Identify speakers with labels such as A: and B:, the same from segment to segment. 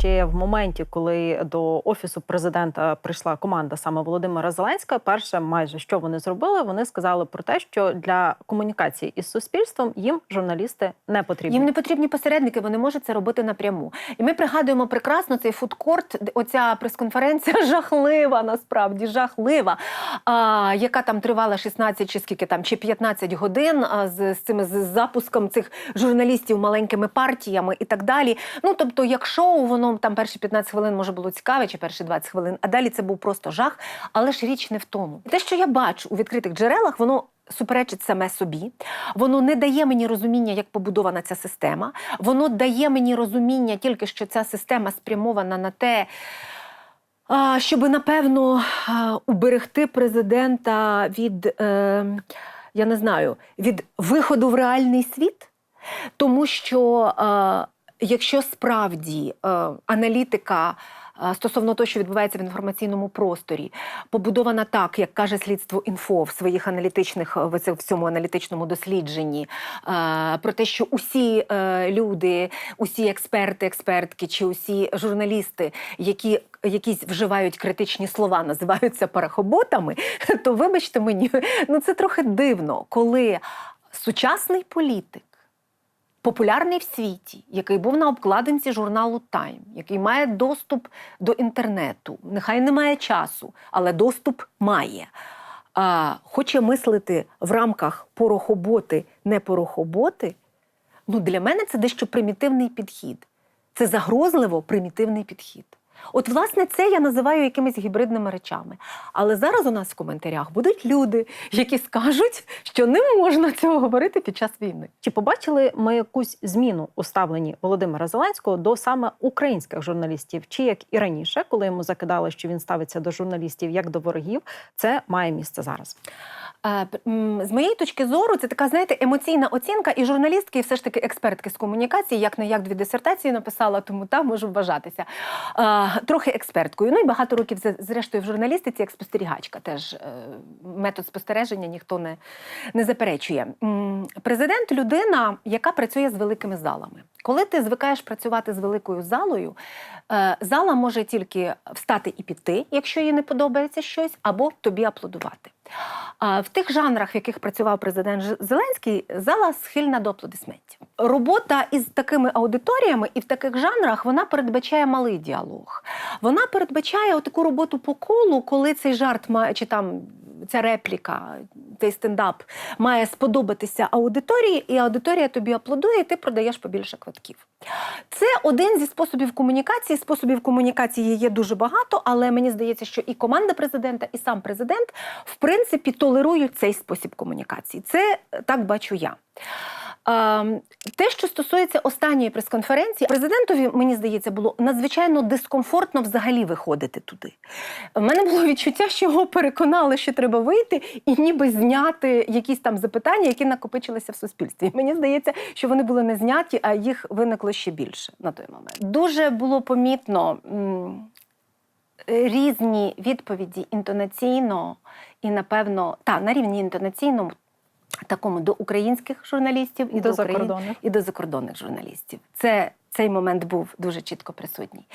A: ще в моменті, коли до офісу президента прийшла команда саме Володимира Зеленського, перше, майже що вони зробили, вони сказали про те, що для комунікації із суспільством їм журналісти не потрібні.
B: Їм не потрібні посередники, вони можуть це робити напряму. І ми пригадуємо прекрасно цей фудкорт, оця прес-конференція жахлива, насправді жахлива, а, яка там тривала 16 чи скільки там, чи 15 годин а, з, з цими з запуском цих журналістів маленькими партіями і так далі. Ну тобто, як шоу, воно там перші 15 хвилин може було цікаве, чи перші 20 хвилин, а далі це був просто жах. Але ж річ не в тому. Те, що я бачу у відкритих джерелах, воно суперечить саме собі. Воно не дає мені розуміння, як побудована ця система. Воно дає мені розуміння тільки, що ця система спрямована на те. Щоб напевно уберегти президента від, е, я не знаю, від виходу в реальний світ, тому що якщо справді е, аналітика е, стосовно того, що відбувається в інформаційному просторі, побудована так, як каже слідство інфо в своїх аналітичних в цьому- аналітичному дослідженні, е, про те, що усі люди, усі експерти, експертки чи усі журналісти, які якісь вживають критичні слова, називаються парахоботами, то вибачте мені, ну це трохи дивно, коли сучасний політик популярний в світі, який був на обкладинці журналу Time, який має доступ до інтернету, нехай не має часу, але доступ має. А, хоче мислити в рамках порохоботи, не порохоботи, ну для мене це дещо примітивний підхід. Це загрозливо примітивний підхід. От, власне, це я називаю якимись гібридними речами. Але зараз у нас в коментарях будуть люди, які скажуть, що не можна цього говорити під час війни.
A: Чи побачили ми якусь зміну у ставленні Володимира Зеленського до саме українських журналістів? Чи як і раніше, коли йому закидали, що він ставиться до журналістів як до ворогів, це має місце зараз?
B: Е, З моєї точки зору, це така, знаєте, емоційна оцінка, і журналістки, і все ж таки експертки з комунікації, як не як дві дисертації написала, тому там можу вважатися. Трохи експерткою. Ну і багато років, зрештою, в журналістиці як спостерігачка. Теж е, метод спостереження ніхто не, не заперечує. Президент людина, яка працює з великими залами. Коли ти звикаєш працювати з великою залою, е, зала може тільки встати і піти, якщо їй не подобається щось, або тобі аплодувати. В тих жанрах, в яких працював президент Зеленський, зала схильна до аплодисментів. Робота із такими аудиторіями і в таких жанрах вона передбачає малий діалог. Вона передбачає таку роботу по колу, коли цей жарт чи там ця репліка, цей стендап має сподобатися аудиторії, і аудиторія тобі аплодує, і ти продаєш побільше квитків. Це один зі способів комунікації. Способів комунікації є дуже багато, але мені здається, що і команда президента, і сам президент в принципі толерують цей спосіб комунікації. Це так бачу я. Ем, Те, що стосується останньої прес-конференції, президентові, мені здається, було надзвичайно дискомфортно взагалі виходити туди. У мене було відчуття, що його переконали, що треба вийти і ніби зняти якісь там запитання, які накопичилися в суспільстві. Мені здається, що вони були не зняті, а їх виникло ще більше на той момент. Дуже було помітно. Різні відповіді інтонаційно і, напевно, та на рівні інтонаційному, такому до українських журналістів і,
A: І до закордонних.
B: і до закордонних журналістів. Це цей момент був дуже чітко присутній.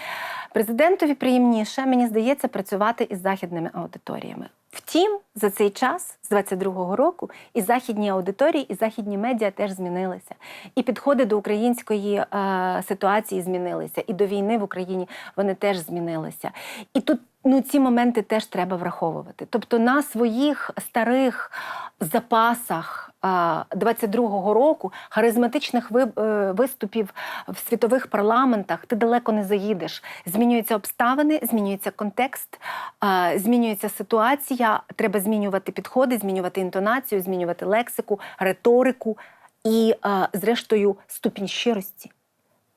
B: Президентові приємніше, мені здається, працювати із західними аудиторіями. Втім, за цей час, з 22-го року, і західні аудиторії, і західні медіа теж змінилися. І підходи до української е, ситуації змінилися, і до війни в Україні вони теж змінилися. І тут ну, ці моменти теж треба враховувати. Тобто на своїх старих запасах 22-го року харизматичних е, виступів в світових парламентах ти далеко не заїдеш. Змінюються обставини, змінюється контекст, змінюється ситуація. Треба змінювати підходи, змінювати інтонацію, змінювати лексику, риторику і, зрештою, ступінь щирості.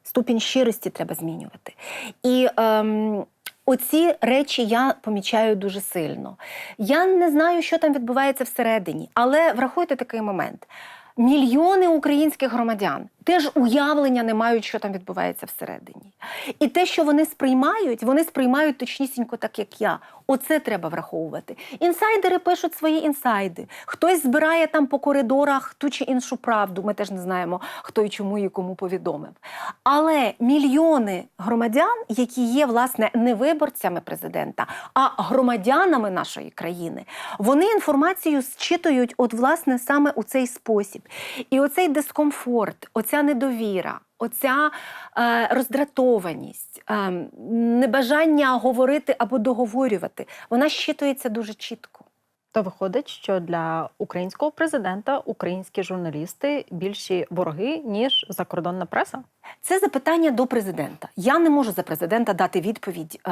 B: Ступінь щирості треба змінювати. І ем, оці речі я помічаю дуже сильно. Я не знаю, що там відбувається всередині, але врахуйте такий момент. Мільйони українських громадян теж уявлення не мають, що там відбувається всередині. І те, що вони сприймають, вони сприймають точнісінько так, як я. Оце треба враховувати. Інсайдери пишуть свої інсайди. Хтось збирає там по коридорах ту чи іншу правду. Ми теж не знаємо, хто і чому і кому повідомив. Але мільйони громадян, які є власне не виборцями президента, а громадянами нашої країни, вони інформацію зчитують, от власне саме у цей спосіб. І оцей дискомфорт, оця недовіра. Оця е, роздратованість, е, небажання говорити або договорювати, вона щитується дуже чітко.
A: То виходить, що для українського президента українські журналісти більші вороги ніж закордонна преса.
B: Це запитання до президента. Я не можу за президента дати відповідь е,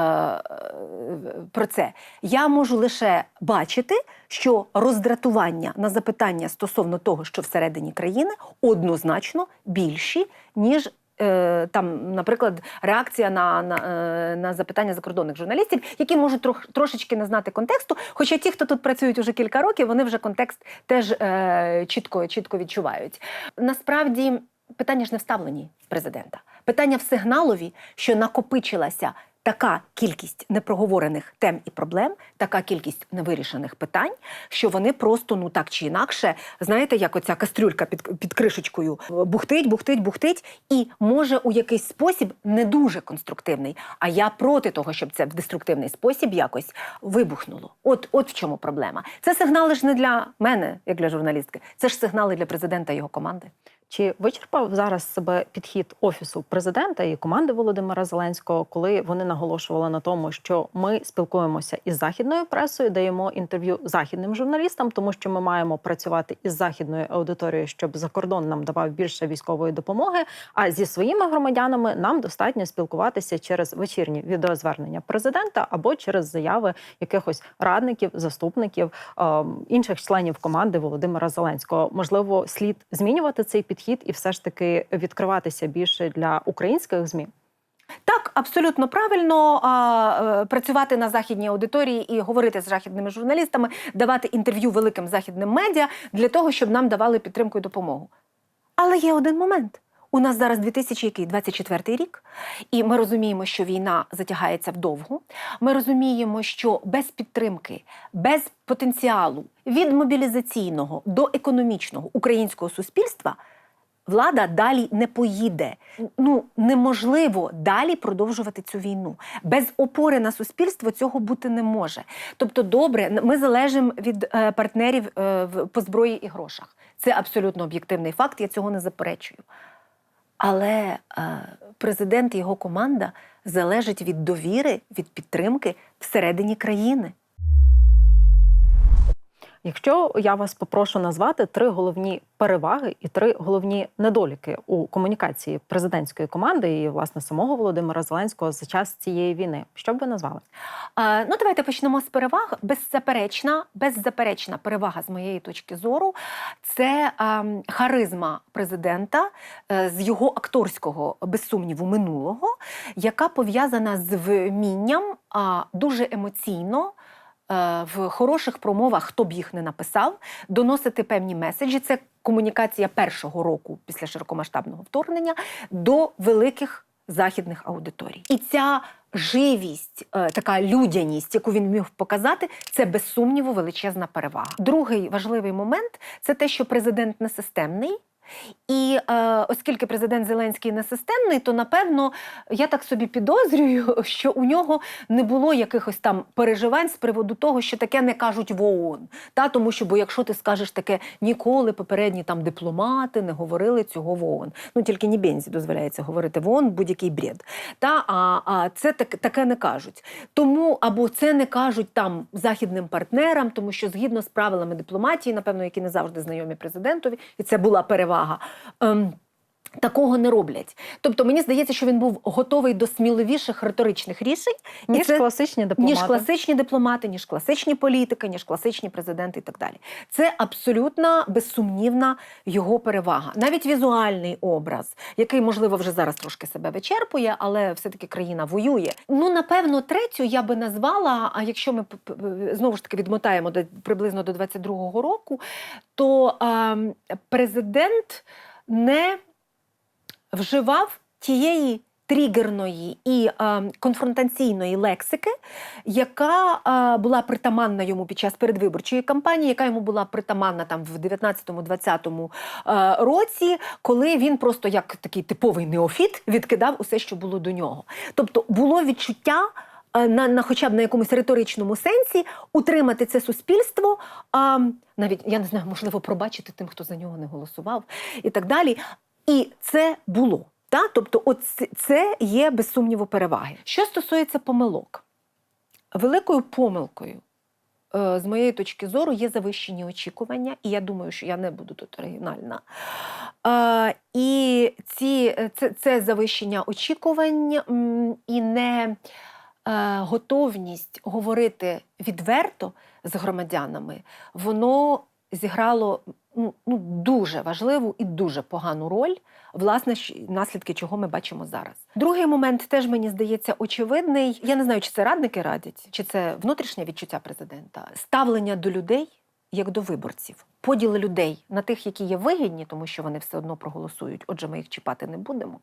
B: про це. Я можу лише бачити, що роздратування на запитання стосовно того, що всередині країни, однозначно більші, ніж. Е, Там, наприклад, реакція на, на, е, на запитання закордонних журналістів, які можуть трох, трошечки не знати контексту. Хоча ті, хто тут працюють уже кілька років, вони вже контекст теж е, чітко, чітко відчувають. Насправді питання ж не вставлені президента. Питання в сигналові, що накопичилася така кількість непроговорених тем і проблем, така кількість невирішених питань, що вони просто ну так чи інакше, знаєте, як оця кастрюлька під, під кришечкою бухтить, бухтить, бухтить, і може у якийсь спосіб не дуже конструктивний. А я проти того, щоб це в деструктивний спосіб якось вибухнуло. От, от в чому проблема. Це сигнали ж не для мене, як для журналістки, це ж сигнали для президента і його команди.
A: Чи вичерпав зараз себе підхід офісу президента і команди Володимира Зеленського, коли вони наголошували на тому, що ми спілкуємося із західною пресою, даємо інтерв'ю західним журналістам, тому що ми маємо працювати із західною аудиторією, щоб за кордон нам давав більше військової допомоги. А зі своїми громадянами нам достатньо спілкуватися через вечірні відеозвернення президента або через заяви якихось радників, заступників е, інших членів команди Володимира Зеленського. Можливо, слід змінювати цей підхід і все ж таки відкриватися більше для українських змі.
B: Так, абсолютно правильно а, е, працювати на західній аудиторії і говорити з західними журналістами, давати інтерв'ю великим західним медіа для того, щоб нам давали підтримку і допомогу. Але є один момент. У нас зараз 2024 рік, і ми розуміємо, що війна затягається вдовго. Ми розуміємо, що без підтримки, без потенціалу від мобілізаційного до економічного українського суспільства влада далі не поїде. Ну неможливо далі продовжувати цю війну. Без опори на суспільство цього бути не може. Тобто, добре, ми залежимо від е, партнерів е, по зброї і грошах. Це абсолютно об'єктивний факт, я цього не заперечую. Але е, президент і його команда залежать від довіри, від підтримки всередині країни.
A: Якщо я вас попрошу назвати три головні переваги і три головні недоліки у комунікації президентської команди і власне самого Володимира Зеленського за час цієї війни, що б ви назвали?
B: Е, ну, давайте почнемо з переваг. Беззаперечна, беззаперечна перевага з моєї точки зору це ем, харизма президента е, з його акторського, без сумніву, минулого, яка пов'язана з вмінням а, дуже емоційно. Е, В хороших промовах, хто б їх не написав, доносити певні меседжі. Це комунікація першого року після широкомасштабного вторгнення до великих західних аудиторій. І ця живість, е, така людяність, яку він міг показати, це без сумніву величезна перевага. Другий важливий момент це те, що президент не системний. І е, оскільки президент Зеленський не системний, то напевно я так собі підозрюю, що у нього не було якихось там переживань з приводу того, що таке не кажуть в ООН. Та тому, що бо якщо ти скажеш таке, ніколи попередні там дипломати не говорили цього в ООН. Ну тільки ні Бензі дозволяється говорити в ООН будь-який бред. Та а, а це так, таке не кажуть. Тому або це не кажуть там західним партнерам, тому що згідно з правилами дипломатії, напевно, які не завжди знайомі президентові, і це була перевага. Ем, Такого не роблять. Тобто мені здається, що він був готовий до сміливіших риторичних рішень, і
A: Ніж
B: це-
A: класичні дипломати.
B: ніж класичні дипломати, ніж класичні політики, ніж класичні президенти і так далі. Це абсолютно безсумнівна його перевага. Навіть візуальний образ, який, можливо, вже зараз трошки себе вичерпує, але все-таки країна воює. Ну, напевно, третю я би назвала, а якщо ми знову ж таки відмотаємо до приблизно до 22-го року, то ем, президент не вживав тієї тригерної і е, конфронтаційної лексики, яка е, була притаманна йому під час передвиборчої кампанії, яка йому була притаманна там в 19-20 е, році, коли він просто як такий типовий неофіт відкидав усе, що було до нього. Тобто було відчуття. На, на хоча б на якомусь риторичному сенсі утримати це суспільство, а, навіть я не знаю, можливо, пробачити тим, хто за нього не голосував, і так далі. І це було. Та? Тобто, от це- є без сумніву переваги. Що стосується помилок, великою помилкою, е, з моєї точки зору, є завищені очікування, і я думаю, що я не буду тут оригінальна. Е, І ці, е, це, це завищення очікувань і не е, готовність говорити відверто з громадянами, воно зіграло ну, ну, дуже важливу і дуже погану роль, власне, наслідки чого ми бачимо зараз. Другий момент теж мені здається очевидний. Я не знаю, чи це радники радять, чи це внутрішнє відчуття президента. Ставлення до людей як до виборців. Поділ людей на тих, які є вигідні, тому що вони все одно проголосують, отже, ми їх чіпати не будемо.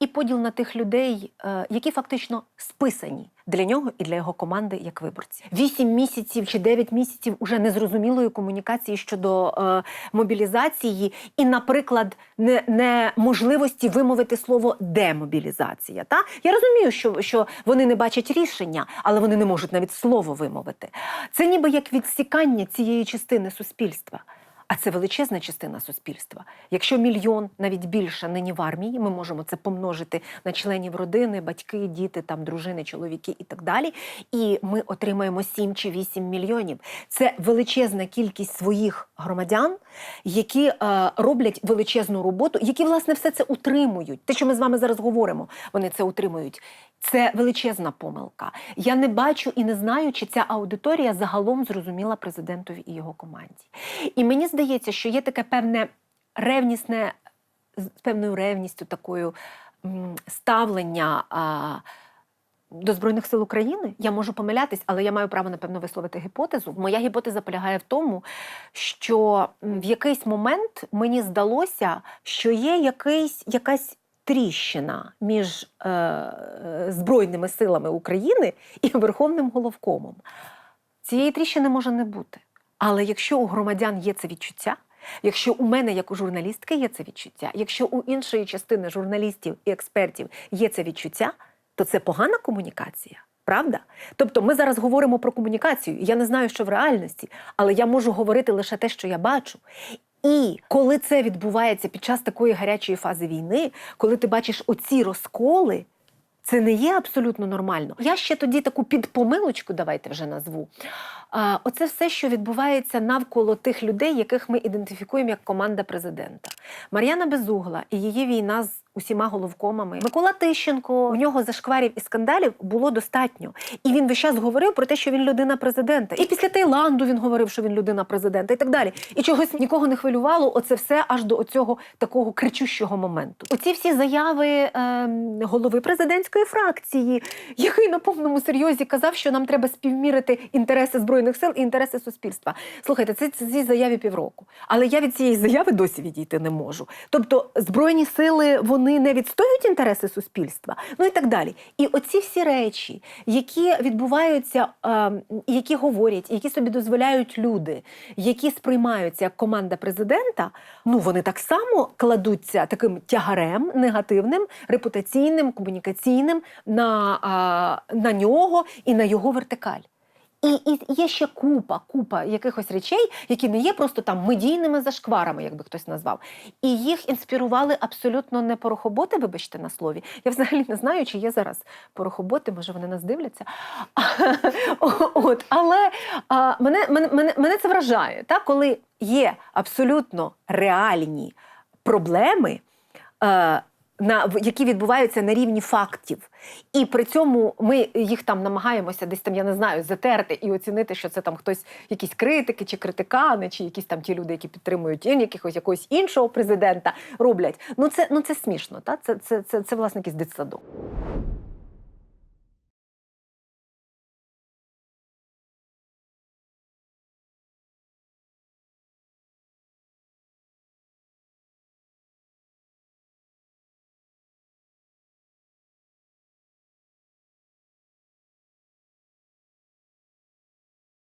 B: І поділ на тих людей, е, які фактично списані для нього і для його команди як виборці. Вісім місяців чи дев'ять місяців уже незрозумілої комунікації щодо е, мобілізації, і, наприклад, не, неможливості вимовити слово демобілізація. Та? Я розумію, що, що вони не бачать рішення, але вони не можуть навіть слово вимовити. Це ніби як відсікання цієї частини суспільства. А це величезна частина суспільства. Якщо мільйон, навіть більше, нині в армії, ми можемо це помножити на членів родини, батьки, діти, там, дружини, чоловіки і так далі. І ми отримаємо 7 чи 8 мільйонів. Це величезна кількість своїх громадян, які е, роблять величезну роботу, які, власне, все це утримують. Те, що ми з вами зараз говоримо, вони це утримують. Це величезна помилка. Я не бачу і не знаю, чи ця аудиторія загалом зрозуміла президентові і його команді. І мені здається, що є таке певне ревнісне, з певною ревністю такою ставлення. А, до Збройних сил України я можу помилятись, але я маю право, напевно, висловити гіпотезу. Моя гіпотеза полягає в тому, що в якийсь момент мені здалося, що є якийсь, якась тріщина між е, е, Збройними силами України і Верховним головкомом. Цієї тріщини може не бути. Але якщо у громадян є це відчуття, якщо у мене, як у журналістки, є це відчуття, якщо у іншої частини журналістів і експертів є це відчуття, то це погана комунікація. Правда? Тобто ми зараз говоримо про комунікацію. Я не знаю, що в реальності, але я можу говорити лише те, що я бачу. І коли це відбувається під час такої гарячої фази війни, коли ти бачиш оці розколи, це не є абсолютно нормально. Я ще тоді таку підпомилочку, давайте вже назву. Оце все, що відбувається навколо тих людей, яких ми ідентифікуємо як команда президента. Мар'яна Безугла і її війна з усіма головкомами. Микола Тищенко, у нього зашкварів і скандалів було достатньо. І він весь час говорив про те, що він людина президента. І після Таїланду він говорив, що він людина президента, і так далі. І чогось нікого не хвилювало. Оце все аж до оцього такого кричущого моменту. Оці всі заяви ем, голови президентської фракції, який на повному серйозі казав, що нам треба співмірити інтереси збройних сил і інтереси суспільства. Слухайте, це цій заяві півроку. Але я від цієї заяви досі відійти не можу. Тобто, збройні сили вони не відстоюють інтереси суспільства, ну і так далі. І оці всі речі, які відбуваються, які говорять, які собі дозволяють люди, які сприймаються як команда президента, ну вони так само кладуться таким тягарем негативним, репутаційним, комунікаційним на, на нього і на його вертикаль. І, і є ще купа, купа якихось речей, які не є просто там медійними зашкварами, як би хтось назвав. І їх інспірували абсолютно не порохоботи, вибачте на слові. Я взагалі не знаю, чи є зараз порохоботи, може вони нас дивляться. От, але мене, мене, мене, це вражає, та, коли є абсолютно реальні проблеми. Е, на які відбуваються на рівні фактів, і при цьому ми їх там намагаємося десь там, я не знаю, затерти і оцінити, що це там хтось, якісь критики чи критикани, чи якісь там ті люди, які підтримують ін- якихось якогось іншого президента, роблять. Ну це ну це смішно. Та це це, це, це власне якийсь дитсадок.